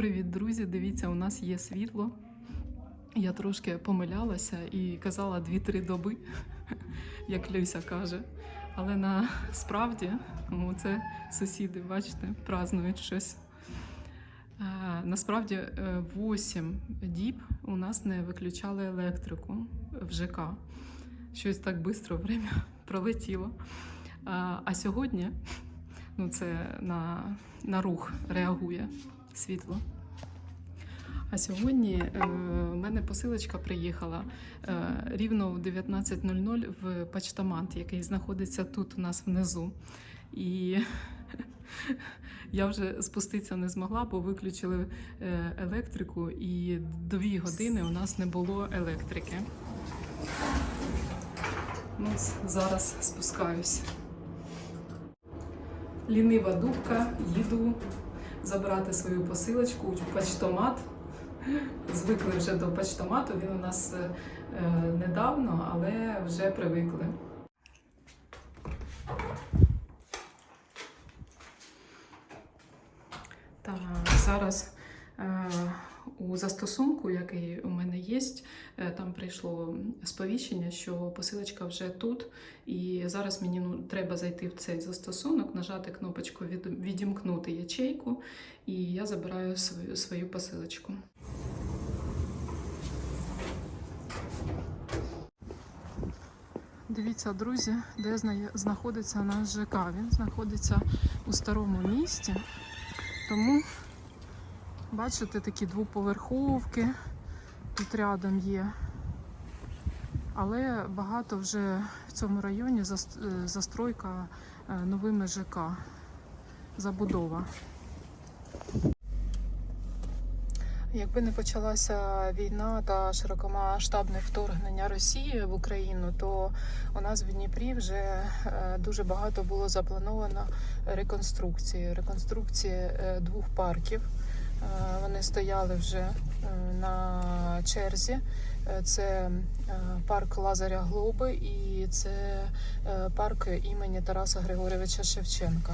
Привіт, друзі! Дивіться, у нас є світло. Я трошки помилялася і казала 2-3 доби, як Люся каже. Але насправді ну, це сусіди, бачите, празднують щось. Е, Насправді 8 діб у нас не виключали електрику в ЖК. Щось так швидко время пролетіло. А сьогодні ну, це на, на рух реагує світло. А сьогодні е, в мене посилочка приїхала е, рівно в 19.00 в почтамант, який знаходиться тут у нас внизу. І я вже спуститися не змогла, бо виключили е, електрику, і дві години у нас не було електрики. Ну, зараз спускаюсь. Лінива дубка, їду забирати свою посилочку у почтомат. Звикли вже до почтомату, він у нас е, е, недавно, але вже привикли. Так, зараз е, у застосунку, який у мене є, е, там прийшло сповіщення, що посилочка вже тут. І зараз мені ну, треба зайти в цей застосунок, нажати кнопочку від, відімкнути ячейку, і я забираю свою, свою посилочку. Дивіться, друзі, де зна- знаходиться наш ЖК. Він знаходиться у старому місті. Тому бачите такі двоповерховки тут рядом є. Але багато вже в цьому районі е, застройка е, новими ЖК, забудова. Якби не почалася війна та широкомасштабне вторгнення Росії в Україну, то у нас в Дніпрі вже е, дуже багато було заплановано реконструкції. Реконструкції двох парків. Е, Вони стояли вже е, на черзі. Е, Це парк Лазаря Глоби і це парк імені Тараса Григорьовича Шевченка.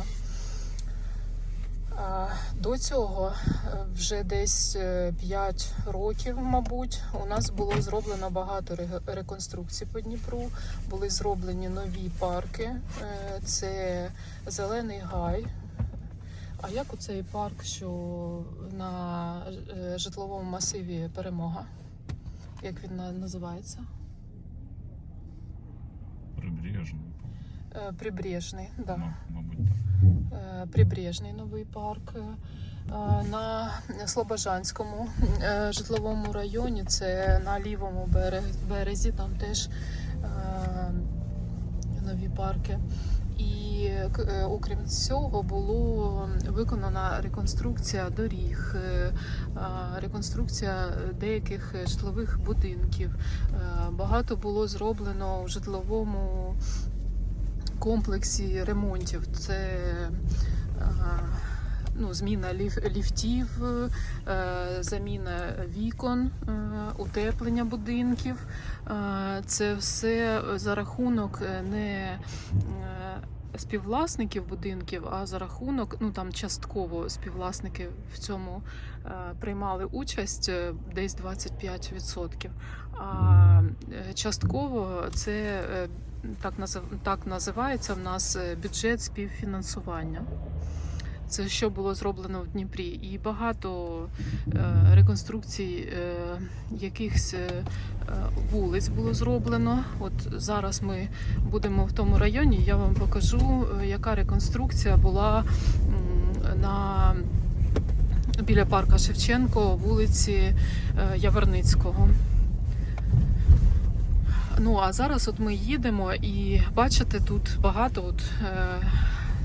До цього вже десь 5 років, мабуть, у нас було зроблено багато реконструкцій по Дніпру. Були зроблені нові парки. Це Зелений Гай. А як у цей парк, що на е, житловому масиві Перемога? Як він називається? Прибрежний, Е, Прибрежний, да. м- мабуть, так. Е, Прибрежний новий парк. На Слобожанському житловому районі, це на лівому березі, там теж нові парки. Е, окрім цього було виконана реконструкція доріг, е, реконструкція деяких житлових будинків. Е, Багато було зроблено у житловому комплексі ремонтів. Це ну, зміна ліф- ліфтів, заміна вікон, утеплення будинків. Це все за рахунок не співвласників будинків, а за рахунок, ну там частково співвласники в цьому е, приймали участь е, десь 25%. А е, частково це е, так, назив, так називається в нас бюджет співфінансування. Це що було зроблено в Дніпрі, і багато е, реконструкцій е, якихось е, вулиць було зроблено. От зараз ми будемо в тому районі. Я вам покажу, яка реконструкція була на біля парка Шевченко, вулиці Яворницького. Ну а зараз от ми їдемо і бачите, тут багато от, е,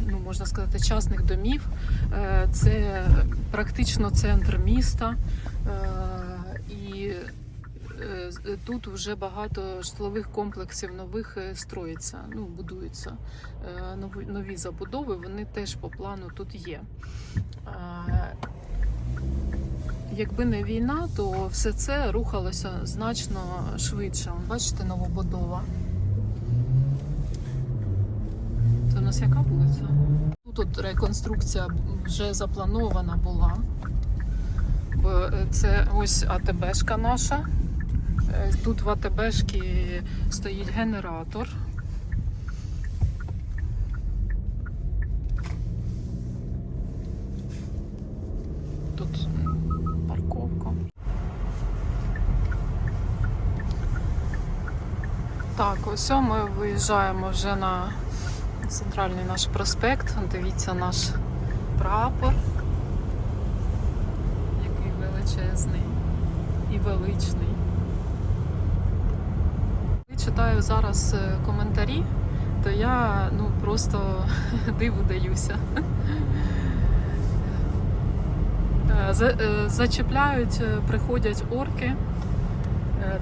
ну, можна сказати, частних домів. Е, Це практично центр міста. Е, І е, тут вже багато житлових комплексів нових строїться, ну, будуються. Нові, забудови, вони теж по плану тут є. Якби не війна, то все це рухалося значно швидше. Бачите, новобудова. Це у нас яка вулиця? Тут реконструкція вже запланована була. е, це ось АТБшка наша. Е, Тут в АТБшці стоїть генератор. Тут парковка. Так, ось ми виїжджаємо вже на центральний наш проспект. Дивіться наш прапор, який величезний і величний. Читаю зараз е, коментарі, то я ну просто диву даюся. Е, е, Зачіпляють, е, приходять орки,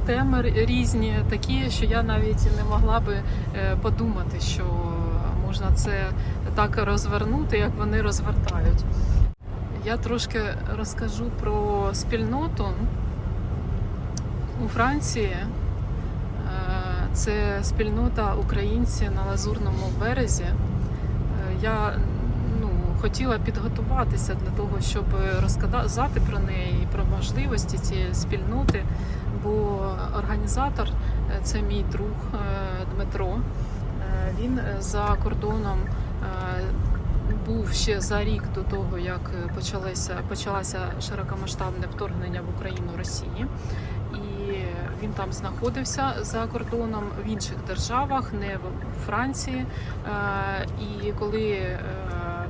теми різні, такі, що я навіть не могла би подумати, що можна це так розвернути, як вони розвертають. Я трошки розкажу про спільноту у Франції. Е, Це спільнота українці на Лазурному березі. Е, Я ну, хотіла підготуватися для того, щоб розказати про неї і про можливості цієї спільноти, бо організатор е, це мій друг Дмитро. Він е, за кордоном е, був ще за рік до того, як е, почалося, почалося широкомасштабне вторгнення в Україну Росії. І він там знаходився за кордоном в інших державах, не в Франції. І коли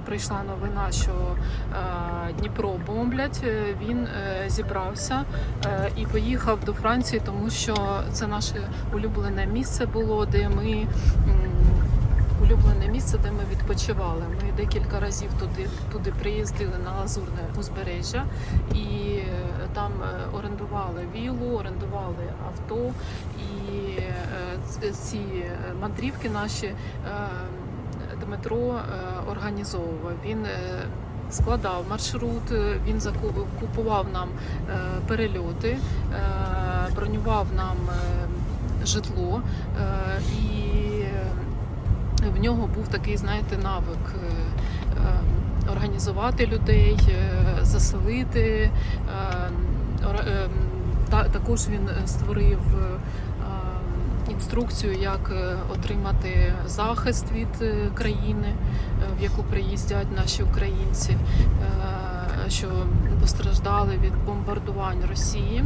прийшла новина, що Дніпро бомблять, він зібрався і поїхав до Франції, тому що це наше улюблене місце було, де ми улюблене місце, де ми відпочивали. Ми декілька разів туди, туди приїздили на Лазурне узбережжя і е, там е, орендували вілу, орендували авто. І е, ці мандрівки наші Дмитро організовував. Він складав маршрут, він купував нам перельоти, бронював нам житло і в нього був такий, знаєте, навик е, е, організувати людей, е, заселити. Також він створив інструкцію, як отримати захист від країни, в яку приїздять наші українці, що постраждали від бомбардувань Росії.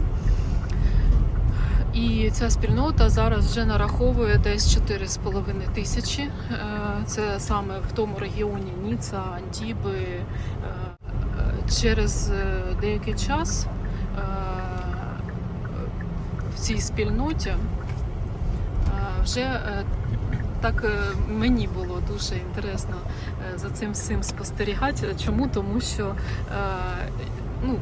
І ця спільнота зараз вже нараховує десь 4,5 тисячі. Е, Це саме в тому регіоні Ніца, Антіби. Е, е, Через деякий час в цій спільноті вже так мені було дуже інтересно за цим всім спостерігати. Чому? Тому що ну,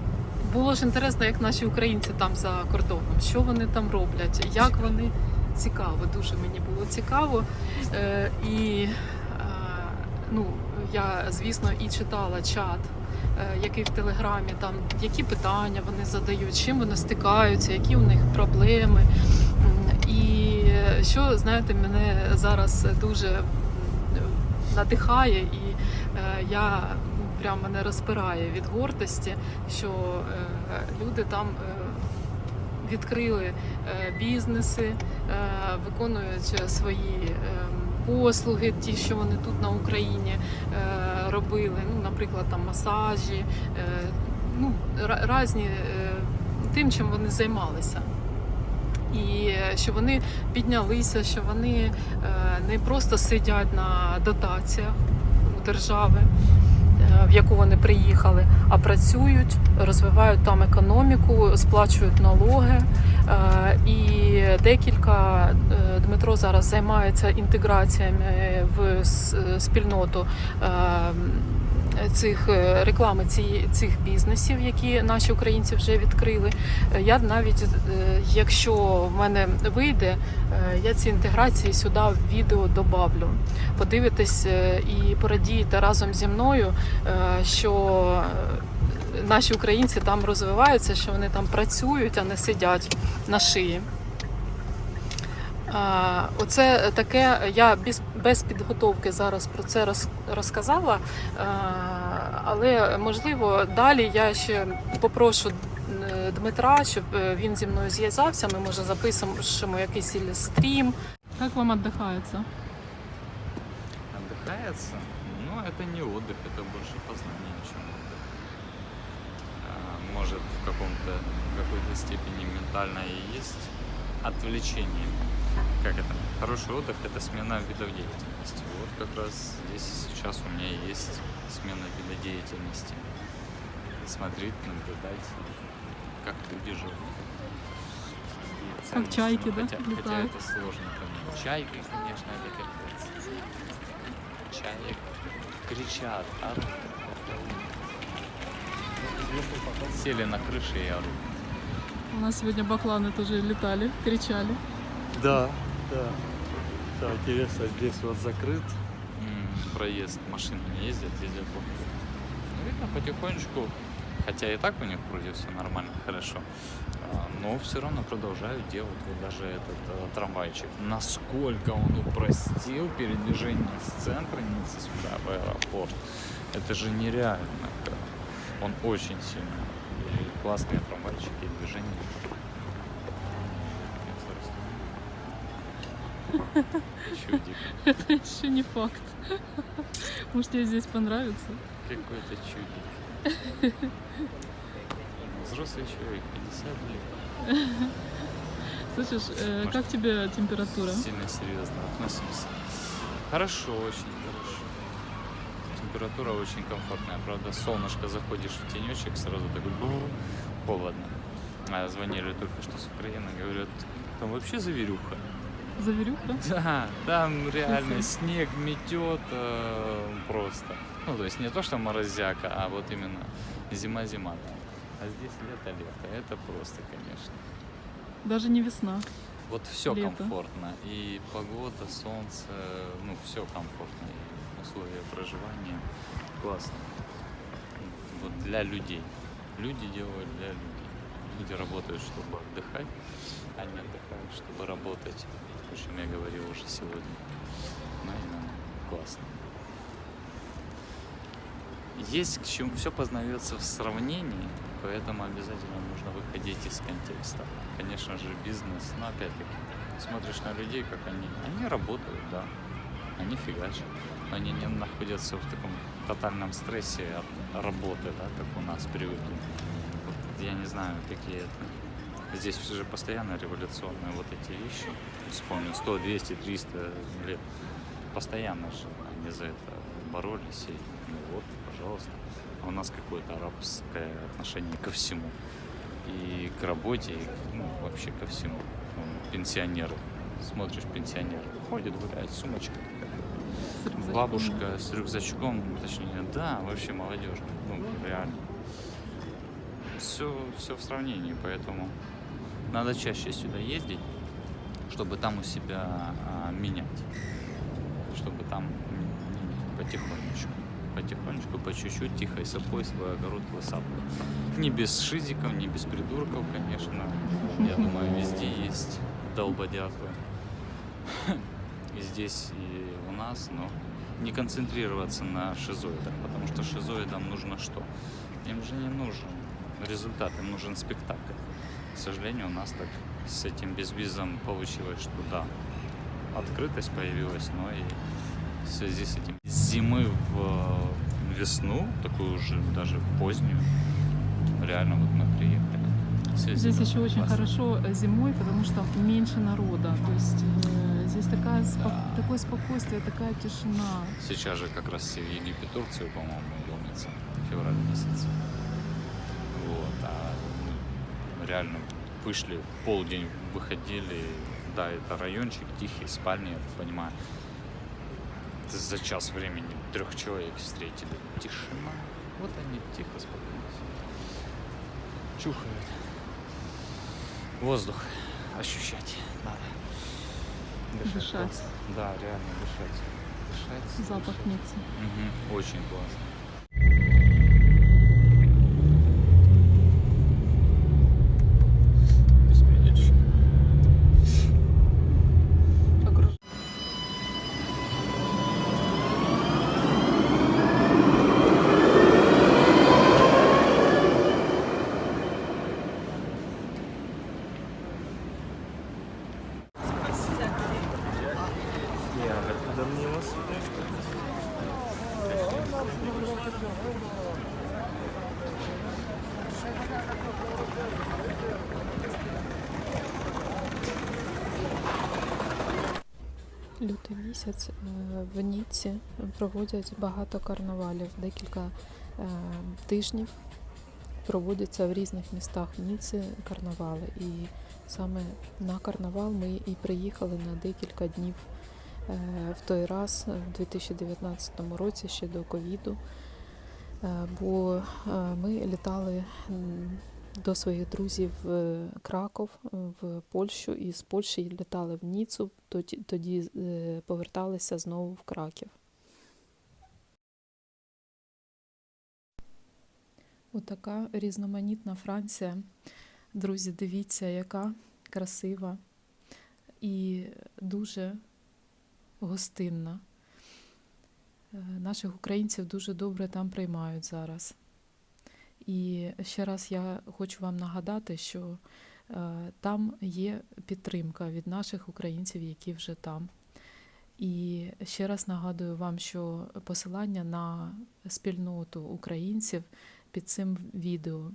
було ж інтересно, як наші українці там за кордоном, що вони там роблять, як вони цікаво, дуже мені було цікаво. Е, І е, ну, я, звісно, і читала чат, е, який в Телеграмі, там які питання вони задають, чим вони стикаються, які у них проблеми. І е, що, знаєте, мене зараз дуже надихає, і я прям мене розпирає від гордості, що е, люди там е, відкрили е, бізнеси, виконують свої е, послуги, ті, що вони тут на Україні робили. Ну, наприклад, там масажі, ну, різні тим, чим вони займалися. І що вони піднялися, що вони не просто сидять на дотаціях у держави, в яку вони приїхали, а працюють, розвивають там економіку, сплачують налоги. Е, І декілька е, Дмитро зараз займається інтеграціями в спільноту е, цих е, реклами цих бізнесів, які наші українці вже відкрили. Е, Я навіть, е, якщо в мене вийде, я ці інтеграції сюди в відео добавлю. Подивитесь е, і порадієте разом зі мною, що наші українці там розвиваються, що вони там працюють, а не сидять на шиї. А, Оце таке, я без, без підготовки зараз про це роз, розказала, а, але можливо далі я ще попрошу е, Дмитра, щоб е, він зі мною зв'язався. Ми може запишемо якийсь ілі стрім. Як вам віддихається? Отдыхается? Ну, это не отдых, это больше познание, чем отдых. А, Может, в каком-то в какой-то степени ментальное и есть отвлечение. Как это? Хороший отдых – это смена видов деятельности. Вот как раз здесь сейчас у меня есть смена вида деятельности. Смотреть, наблюдать, как люди живут. Ценности. чайки, Ну, да, хотя, хотя летают? это сложно понять. Чайки, конечно, это капец чаек кричат, орут. Сели на крыше и орут. У нас сегодня бакланы тоже летали, кричали. Да, да. Да, интересно, здесь вот закрыт. Проезд машины не ездят, ездят вот. Ну, видно, потихонечку, хотя и так у них вроде все нормально, хорошо, а, но все равно продолжают делать вот даже этот э, трамвайчик. Насколько он упростил передвижение с центра Ниццы сюда, в аэропорт. Это же нереально. Он очень сильно. И классные трамвайчики, и Чудик. Это еще не факт. Может, тебе здесь понравится? Какой-то чудик. Взрослый человек, 50 лет. Слышишь, э, Может, как тебе температура? Сильно серьезно относимся. Хорошо, очень хорошо. Температура очень комфортная. Правда, солнышко заходишь в тенечек, сразу такой «Бу, холодно. А звонили только что с Украины, говорят, там вообще заверюха. Заверюха? Да, там реально снег метет э, просто. Ну, то есть не то, что морозяка, а вот именно зима-зима. А здесь лето-лето. Это просто, конечно. Даже не весна. Вот все Лето. комфортно. И погода, солнце, ну, все комфортно. И условия проживания классно. Вот для людей. Люди делают для людей. Люди работают, чтобы отдыхать, а не отдыхают, чтобы работать. О чем я говорил уже сегодня. Ну, именно классно. Есть к чему все познается в сравнении, поэтому обязательно нужно выходить из контекста. Конечно же, бизнес, но опять-таки, смотришь на людей, как они. Они работают, да. Они фигачат. Но они не находятся в таком тотальном стрессе от работы, да, как у нас привыкли. Я не знаю, какие это. Здесь все же постоянно революционные вот эти вещи. Вспомню, 100, 200, 300 лет. Постоянно же они за это боролись. И, ну вот, пожалуйста. А у нас какое-то арабское отношение ко всему. И к работе, и ну, вообще ко всему. Ну, пенсионеры. Смотришь, пенсионер ходит, гуляет, сумочка. Бабушка с рюкзачком, точнее, да, вообще молодежно. Ну, реально. Все, все в сравнении, поэтому надо чаще сюда ездить, чтобы там у себя а, менять. Чтобы там потихонечку, потихонечку, по чуть-чуть, тихой сапой свой огород высапывать. Не без шизиков, не без придурков, конечно. Я думаю, везде есть долбодятлы. И здесь, и у нас, но не концентрироваться на шизоидах, потому что шизоидам нужно что? Им же не нужен результат, им нужен спектакль. К сожалению, у нас так с этим безвизом получилось, что да, открытость появилась, но и в связи с этим с зимы в весну, такую уже даже позднюю, реально вот мы приехали. Здесь еще очень классно. хорошо э, зимой, потому что меньше народа. То есть э, здесь такая, спо- Да. такое спокойствие, такая тишина. Сейчас же как раз все в Египет, Турцию, по-моему, ломится февраль месяц. Вот, а реально вышли, полдень выходили, да, это райончик тихий, спальни, я так понимаю. Т- За час времени трех человек встретили. Тишина. Вот они тихо, спокойно. Чухают. Воздух ощущать надо. Дышать. классно. Да, реально дышать. Дышать. Запах дышать. Мгм, Очень классно. Місяць е, в Ніці проводять багато карнавалів, декілька е, тижнів проводяться в різних містах Ніці карнавали. І саме на карнавал ми і приїхали на декілька днів е, в той раз, в 2019 році, ще до ковіду. Бо ми літали до своїх друзів в Краков, е, в Польщу, і з Польщі літали в Ніцу, тоді, е, поверталися знову в Краків. Отака різноманітна Франція. Друзі, дивіться, яка красива і дуже гостинна. Е, Наших українців дуже добре там приймають зараз. І ще раз я хочу вам нагадати, що е, там є підтримка від наших українців, які вже там. І ще раз нагадую вам, що посилання на спільноту українців під цим відео.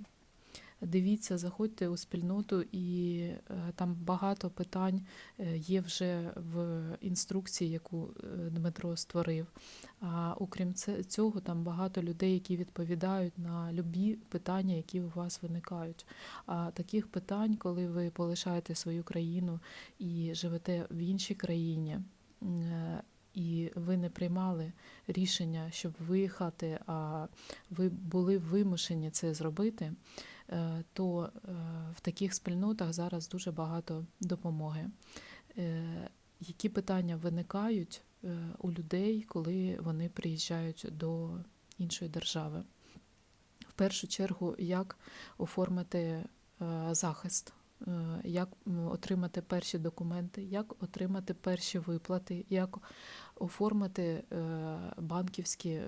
Дивіться, заходьте у спільноту, і е, там багато питань е, є вже в інструкції, яку е, Дмитро створив. А окрім цього, там багато людей, які відповідають на любі питання, які у вас виникають. А таких питань, коли ви полишаєте свою країну і живете в іншій країні, і ви не приймали рішення, щоб виїхати, а ви були вимушені це зробити, то е, в таких спільнотах зараз дуже багато допомоги. Е, Які питання виникають е, у людей, коли вони приїжджають до іншої держави? В першу чергу, як оформити е, захист, е, як отримати перші документи, як отримати перші виплати, як оформити е, банківські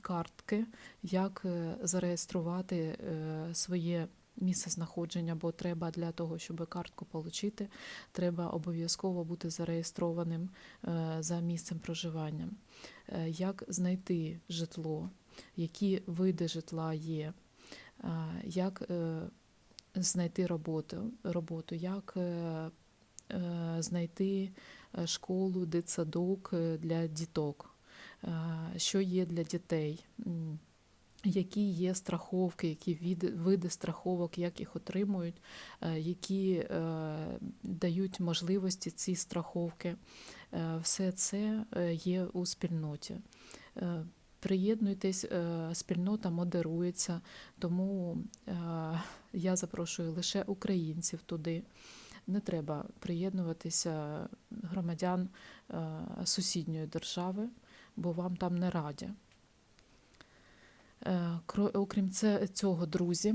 картки, як е, зареєструвати е, своє місце знаходження, бо треба для того, щоб картку отримати, треба обов'язково бути зареєстрованим е, за місцем проживання. Е, Як знайти житло, які види житла є, е, як е, знайти роботу, роботу як е, е, знайти е, школу, дитсадок для діток, що є для дітей, які є страховки, які види страховок, як їх отримують, які дають можливості ці страховки. Все це є у спільноті. Приєднуйтесь, е, спільнота модерується, тому е, я запрошую лише українців туди. Не треба приєднуватися громадян е, сусідньої держави, бо вам там не раді. Окрім цього, друзі.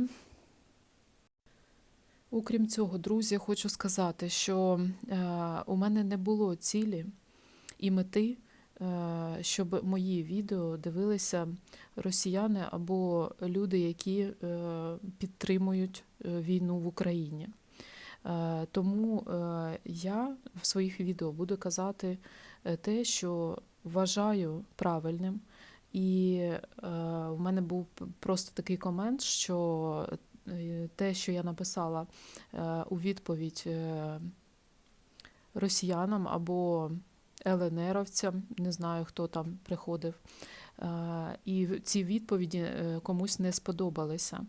Окрім цього, друзі, хочу сказати, що у мене не було цілі і мети, щоб мої відео дивилися росіяни або люди, які е, підтримують е, війну в Україні. Е, Тому е, я в своїх відео буду казати е, те, що вважаю правильним. І е, в мене був просто такий комент, що е, те, що я написала е, у відповідь е, росіянам або ЛНРовцям, не знаю, хто там приходив. Е, І ці відповіді е, комусь не сподобалися.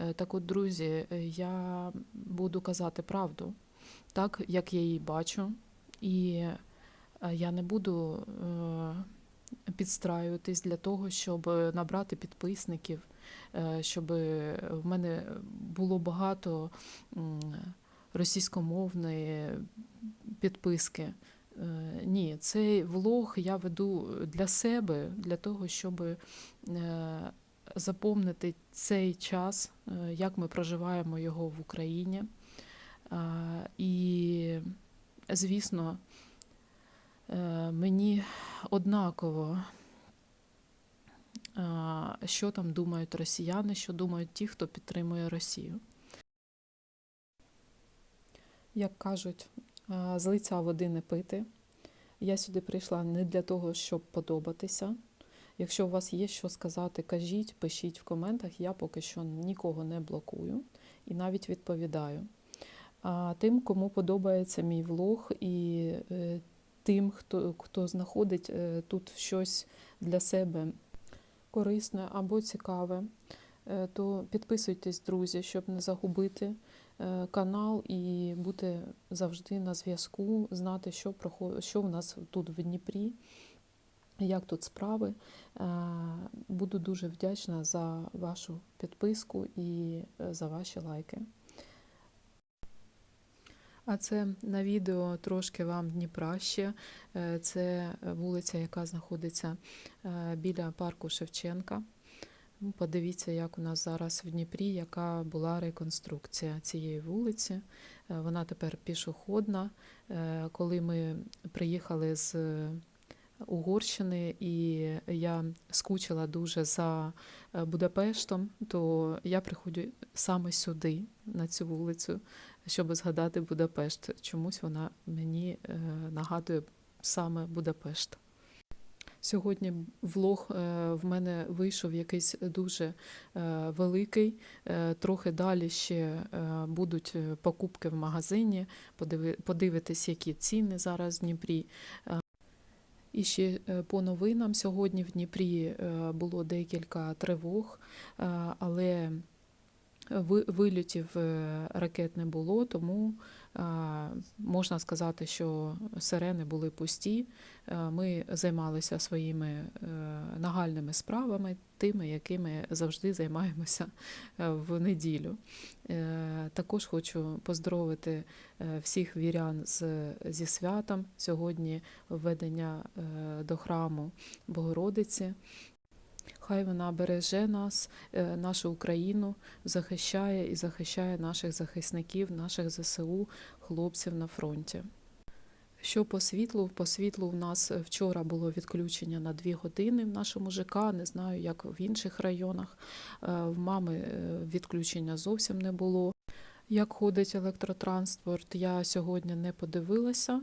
Е, Так от, друзі, я буду казати правду, так як я її бачу, і я не буду підстраюватись для того, щоб набрати підписників, щоб в мене було багато російськомовної підписки. Е, Ні, цей влог я веду для себе, для того, щоб е, запомнити цей час, е, як ми проживаємо його в Україні. І, звісно, мені однаково, що там думають росіяни, що думають ті, хто підтримує Росію. Як кажуть, з лиця води не пити. Я сюди прийшла не для того, щоб подобатися. Якщо у вас є що сказати, кажіть, пишіть в коментах. Я поки що нікого не блокую і навіть відповідаю. А тим, кому подобається мій влог і е, тим, хто, хто знаходить е, тут щось для себе корисне або цікаве, е, то підписуйтесь, друзі, щоб не загубити канал і бути завжди на зв'язку, знати, що, проход... що в нас тут в Дніпрі, як тут справи. Е, Буду дуже вдячна за вашу підписку і е, за ваші лайки. А це на відео трошки вам Дніпра ще. Е, Це вулиця, яка знаходиться е, біля парку Шевченка. Ну, Подивіться, як у нас зараз в Дніпрі, яка була реконструкція цієї вулиці. Е, Вона тепер пішохідна. Е, Коли ми приїхали з Угорщини, і я скучила дуже за е, Будапештом, то я приходжу саме сюди, на цю вулицю, щоб згадати Будапешт. Чомусь вона мені нагадує саме Будапешт. Сьогодні влог е, в мене вийшов якийсь дуже е, великий. Е, Трохи далі ще будуть покупки в магазині. Подиви- Подивитись, які ціни зараз в Дніпрі. І ще по новинам сьогодні в Дніпрі було декілька тривог, але ви- вильотів ракет не було, тому можна сказати, що сирени були пусті. Е, Ми займалися своїми е, нагальними справами, тими, якими завжди займаємося е, в неділю. Е, Також хочу поздоровити е, всіх вірян зі святом. Сьогодні введення е, до храму Богородиці. Хай вона береже нас, е, нашу Україну, захищає і захищає наших захисників, наших ЗСУ, хлопців на фронті. Що по світлу? По світлу в нас вчора було відключення на 2 години в нашому ЖК. Не знаю, як в інших районах. Е, В мами е, відключення зовсім не було. Як ходить електротранспорт, я сьогодні не подивилася, е,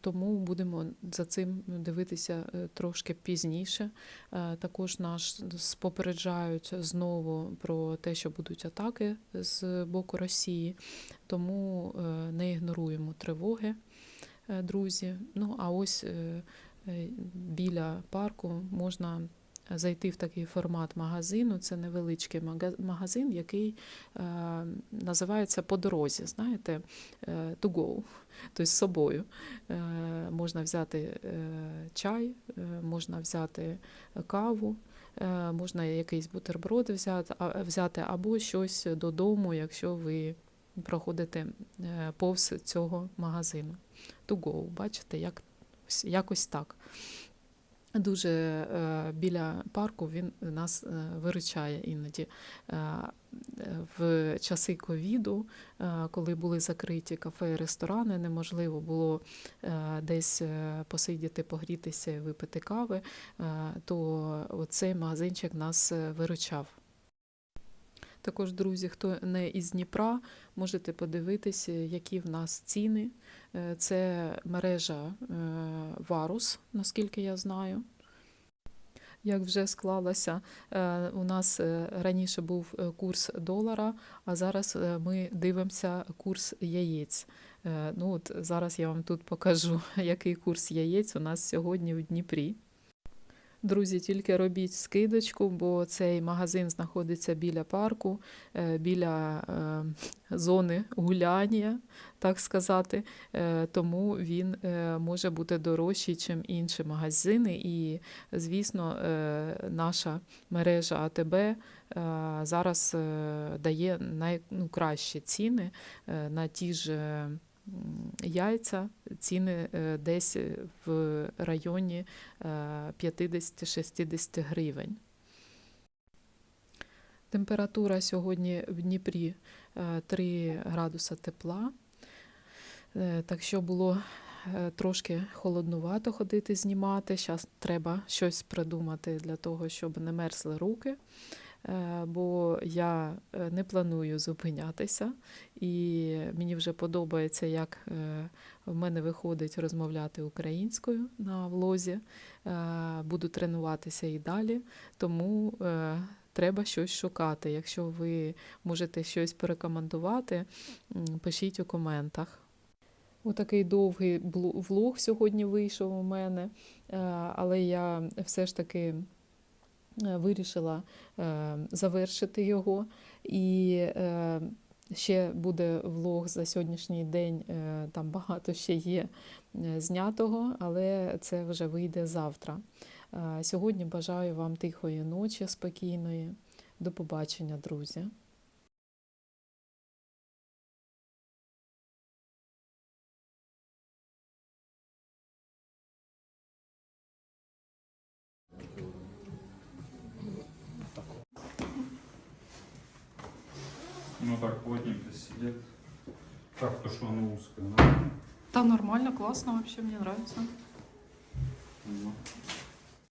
тому будемо за цим дивитися е, трошки пізніше. Е, Також нас попереджають знову про те, що будуть атаки з боку Росії, тому е, не ігноруємо тривоги, е, друзі. Ну а ось е, е, біля парку можна зайти в такий формат магазину. Це невеличкий магазин, який е, називається по дорозі. Знаєте, е, to go, тобто з собою. Е, можна взяти чай, можна взяти каву. Можна якийсь бутерброд взяти, або щось додому, якщо ви проходите повз цього магазину. To go, бачите, як, якось так. Дуже е, біля парку він нас е, виручає іноді. Е, в часи ковіду, коли були закриті кафе і ресторани, неможливо було десь посидіти, погрітися і випити кави, то цей магазинчик нас виручав. Також, друзі, хто не із Дніпра, можете подивитися, які в нас ціни. Е, Це мережа е, Варус, наскільки я знаю. Як вже склалося, е, у нас раніше був курс долара, а зараз ми дивимося курс яєць. Ну от зараз я вам тут покажу, який курс яєць у нас сьогодні в Дніпрі. Друзі, тільки робіть скидочку, бо цей магазин знаходиться біля парку, е, біля е, зони гуляння, так сказати. Е, Тому він може бути дорожчий, ніж інші магазини. І, звісно, наша мережа АТБ зараз дає найкращі ціни е, на ті ж. Е, Яйця ціни е, десь в районі е, 50-60 гривень. Температура сьогодні в Дніпрі е, 3 градуса тепла, Е, так що було е, трошки холоднувато ходити знімати. Зараз треба щось придумати для того, щоб не мерзли руки. Е, Бо я е, не планую зупинятися, і мені вже подобається, як е, в мене виходить розмовляти українською на влозі. Буду тренуватися і далі, тому треба щось шукати. Якщо ви можете щось порекомендувати, пишіть у коментах. Отакий довгий влог сьогодні вийшов у мене, але я все ж таки вирішила е, завершити його. І е, ще буде влог за сьогоднішній день. е, Там багато ще є е, знятого, але це вже вийде завтра. Е, Сьогодні бажаю вам тихої ночі, спокійної. До побачення, друзі. Ну так плотненько сидит. Так, то что оно узкое, да? да нормально, классно вообще мне нравится. Ну.